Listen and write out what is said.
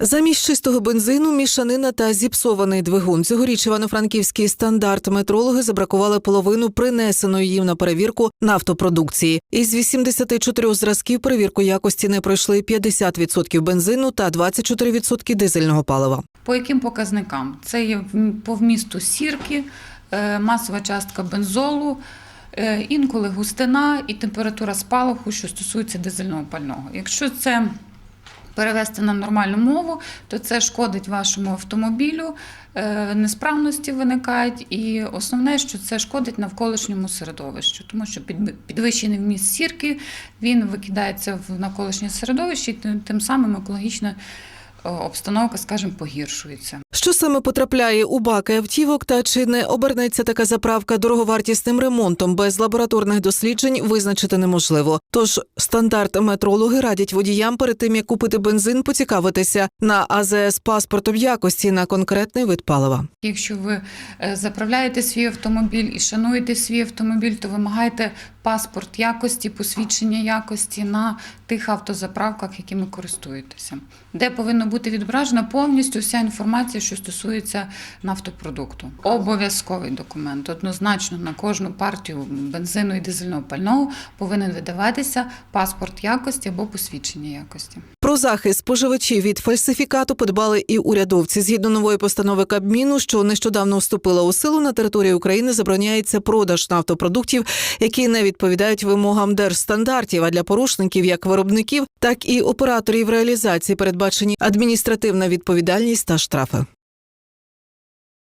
Замість чистого бензину, мішанина та зіпсований двигун. Цьогоріч івано-франківський стандарт метрологи забракували половину принесеної їм на перевірку нафтопродукції. Із 84 зразків перевірку якості не пройшли 50% бензину та 24% дизельного палива. По яким показникам? Це є по вмісту сірки, е, масова частка бензолу, е, інколи густина і температура спалаху, що стосується дизельного пального. Якщо це перевести на нормальну мову, то це шкодить вашому автомобілю, е, несправності виникають, і основне, що це шкодить навколишньому середовищу, тому що підвищений вміст сірки він викидається в навколишнє середовище, і тим- самим екологічна е, обстановка, скажімо, погіршується. Що саме потрапляє у баки автівок, та чи не обернеться така заправка дороговартісним ремонтом без лабораторних досліджень, визначити неможливо. Тож стандарт метрологи радять водіям перед тим як купити бензин, поцікавитися на АЗС паспортом якості на конкретний вид палива. Якщо ви е, заправляєте свій автомобіль і шануєте свій автомобіль, то вимагайте паспорт якості, посвідчення якості на тих автозаправках, якими користуєтеся, де повинна бути відображена повністю вся інформація, що стосується нафтопродукту. Обов'язковий документ. Однозначно на кожну партію бензину і дизельного пального повинен видаватися паспорт якості або посвідчення якості. Про захист споживачів від фальсифікату подбали і урядовці. Згідно нової постанови Кабміну, що нещодавно вступила у силу на території України, забороняється продаж нафтопродуктів, які не відповідають вимогам держстандартів. А для порушників, як виробників, так і операторів реалізації, передбачені адміністративна відповідальність та штрафи.